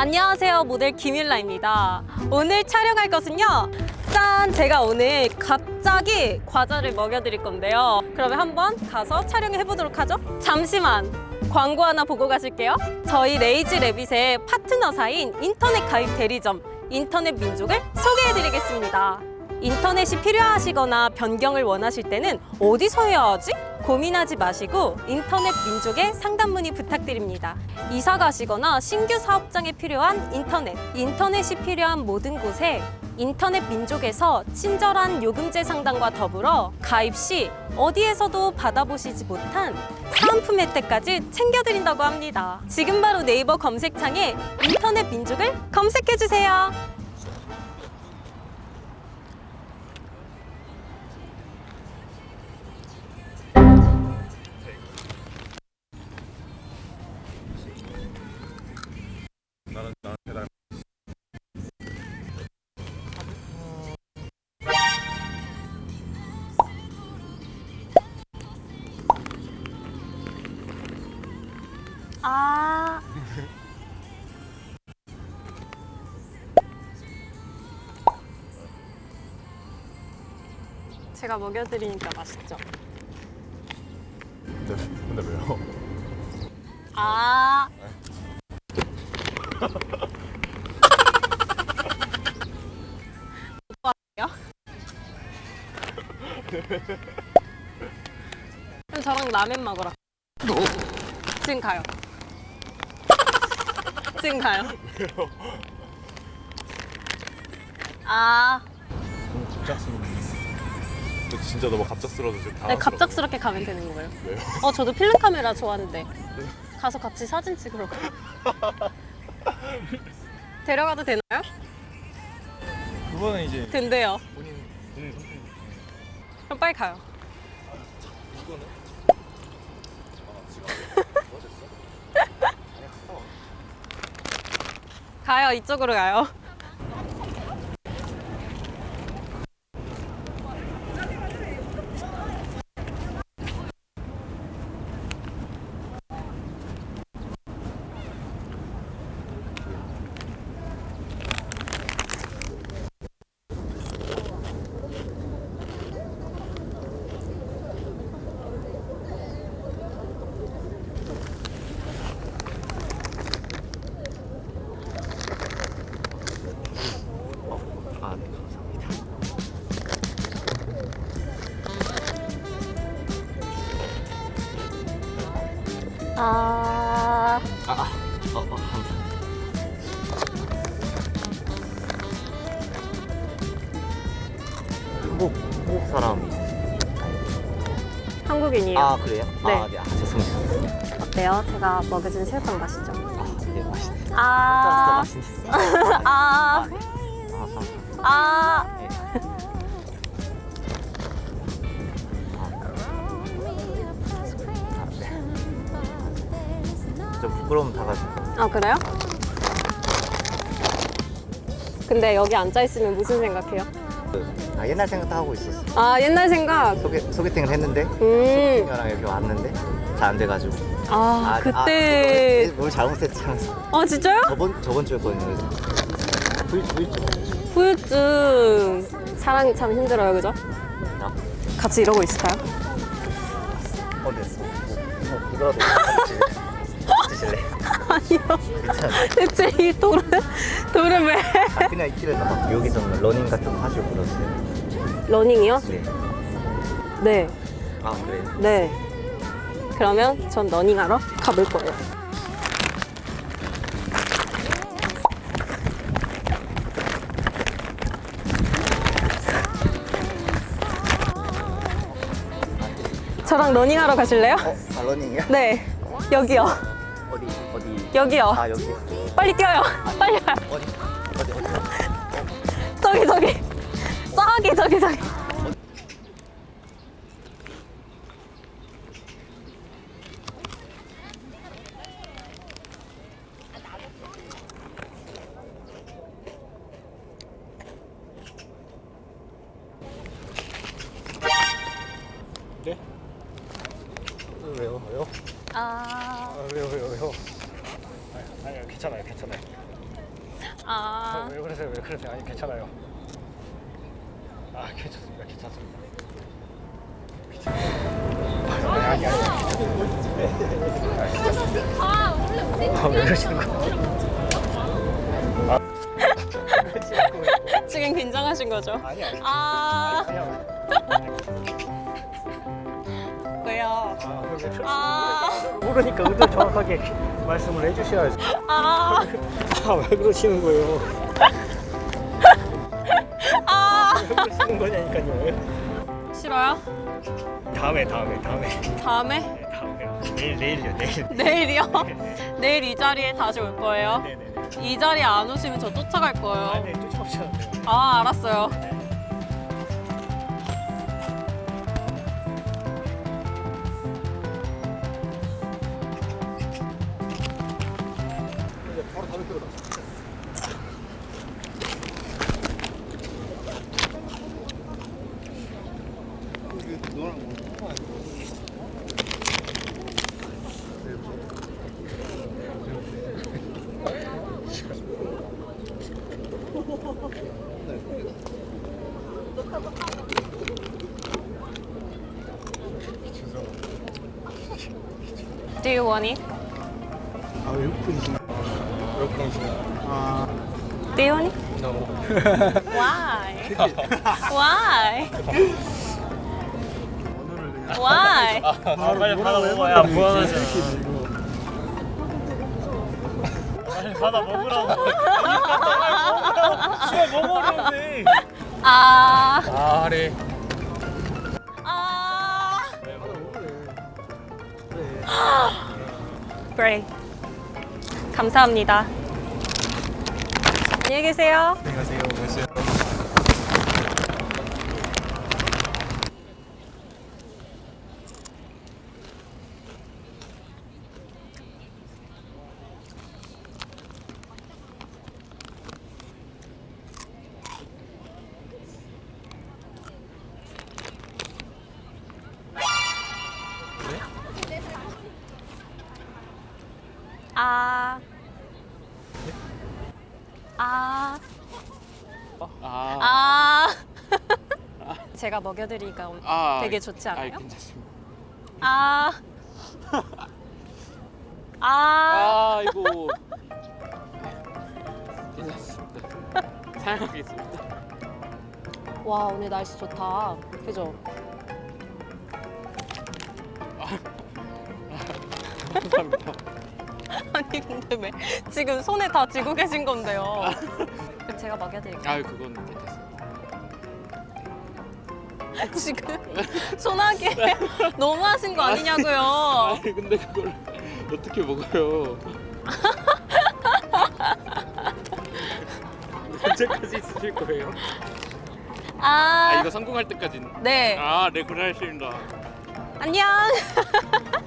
안녕하세요. 모델 김일라입니다. 오늘 촬영할 것은요. 짠! 제가 오늘 갑자기 과자를 먹여 드릴 건데요. 그러면 한번 가서 촬영을 해보도록 하죠. 잠시만. 광고 하나 보고 가실게요. 저희 레이지 레빗의 파트너사인 인터넷 가입 대리점 인터넷 민족을 소개해드리겠습니다. 인터넷이 필요하시거나 변경을 원하실 때는 어디서 해야 하지? 고민하지 마시고 인터넷 민족에 상담 문의 부탁드립니다. 이사 가시거나 신규 사업장에 필요한 인터넷, 인터넷이 필요한 모든 곳에 인터넷 민족에서 친절한 요금제 상담과 더불어 가입 시 어디에서도 받아보시지 못한 사은품 혜택까지 챙겨드린다고 합니다. 지금 바로 네이버 검색창에 인터넷 민족을 검색해주세요. 제가 먹여드리니까 맛있죠? 근데 근데 왜요? 아. 그럼 저랑 라면 먹으러. 지금 가요. 지금 가요. 아, 갑작스러운. 근데 진짜 너무 갑작스러워서 지금 네, 당황스러워. 갑작스럽게 가면 되는 거예요. 왜요? 어, 저도 필름 카메라 좋아하는데 가서 같이 사진 찍으러 가요. 데려가도 되나요? 그거는 이제 된대요. 본인 본인 선택. 그럼 빨리 가요. 이거는 가요, 이쪽으로 가요. 아, 아, 아, 어, 어, 감사합니다. 한국, 한국 사람이. 한국인이에요. 아, 그래요? 네. 아, 네, 아, 죄송해요. 어때요? 제가 먹여준 새우깡 맛있죠? 아, 네, 맛있네. 진짜 아, 맛있네. 아, 아, 네. 아. 아. 네. 아, 네. 좀 부끄러움 타가지고. 아, 그래요? 근데 여기 앉아 있으면 무슨 생각해요? 그, 아, 옛날 생각도 하고 있었어. 아, 옛날 생각. 소개, 소개팅을 했는데, 음. 친구랑 이렇게 왔는데, 잘 안 돼가지고. 아, 아, 그때. 아, 뭘 잘못했지 하면서. 아, 진짜요? 저번, 저번 주였거든요. 불, 후유증. 사랑이 참 힘들어요, 그죠? 아, 같이 이러고 있을까요? 어, 네. 뭐, 뭐, 이거라도 드실래? 아니요. 대체 이 돌은, 돌은 왜? 아, 그냥 있길래 막 여기서 뭐 러닝 같은 거 하시고 그러세요. 러닝이요? 네. 네. 아, 그래요? 네. 그러면 전 러닝하러 가볼 거예요. 저랑 러닝하러 가실래요? 어? 아, 러닝이요? 네. 여기요. 어디, 어디? 여기요. 아, 여기. 빨리 뛰어요. 빨리 가요. 어디? 어디, 어디? 저기 저기. 저기 저기 저기. 괜찮아요. 괜찮아요. 아, 왜 그러세요? 왜 그러세요? 아니 괜찮아요. 아 괜찮습니다. 괜찮습니다. 아니 아니 아니. 아왜 그러시는? 지금 긴장하신 거죠? 아니 아니. 아, 아니요. 왜요? 아, 왜 그러시는 아, 거예요? 모르니까 의도 정확하게 말씀을 해주셔야지. 아, 아 왜 그러시는 거예요? 아. 왜 그러시는 거냐니까요. 싫어요? 다음에 다음에 다음에 다음에? 네, 다음에 내일 내일요 내일. 내일이요? 네, 내일 이 자리에 다시 올 거예요? 네네네. 이 자리에 안 오시면 저 쫓아갈 거예요. 아 네 쫓아오셔도 돼요. 아, 알았어요. Do you want it? 아 외국분이시네. 외국분이시네. 아 Do you want it? no. Why? Why? 그냥. Why? 아, 빨리 받아 먹어야 무한하죠. 빨리 받아 먹으라고. 시간 너무 어려운데. 아, 아 그래. Great. 감사합니다. 안녕히 계세요. 안녕하세요. 안녕하세요. 아. 아. 아. 제가 먹여드리니까 오늘 아, 되게 좋지 않아요? 아, 괜찮습니다. 아. 아. 아, 이거 괜찮습니다. 사용하겠습니다. 와, 오늘 날씨 좋다. 그죠? 감사합니다. 아니, 근데 왜 지금 손에 다 쥐고 계신 건데요? 그럼 제가 먹여드릴게요. 아, 그건 괜찮습니다. 지금 소나기 너무 하신 거 아니냐고요. 아, 근데 그걸 어떻게 먹어요? 언제까지 있으실 거예요? 아, 아, 이거 성공할 때까지는. 네. 아, 네, 그러십니다. 안녕.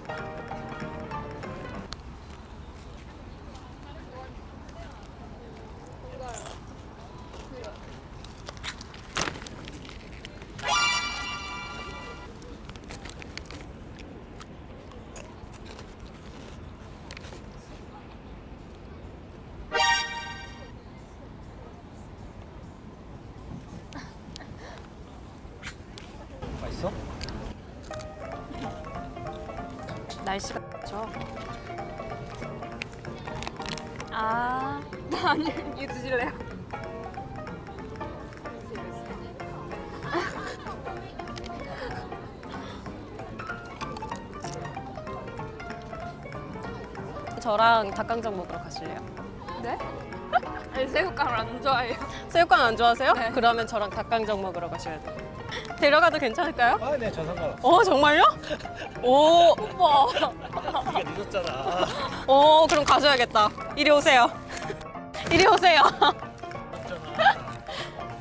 날씨가 좋죠. 아, 아니 이거 드실래요? 저랑 닭강정 먹으러 가실래요? 네? 아니 새우깡을 안 좋아해요. 새우깡 안 좋아하세요? 네. 그러면 저랑 닭강정 먹으러 가셔야 돼요. 데려가도 괜찮을까요? 아네저 상관없어. 어 정말요? 오 오빠. 이게 늦었잖아. 오 그럼 가셔야겠다. 이리 오세요. 이리 오세요.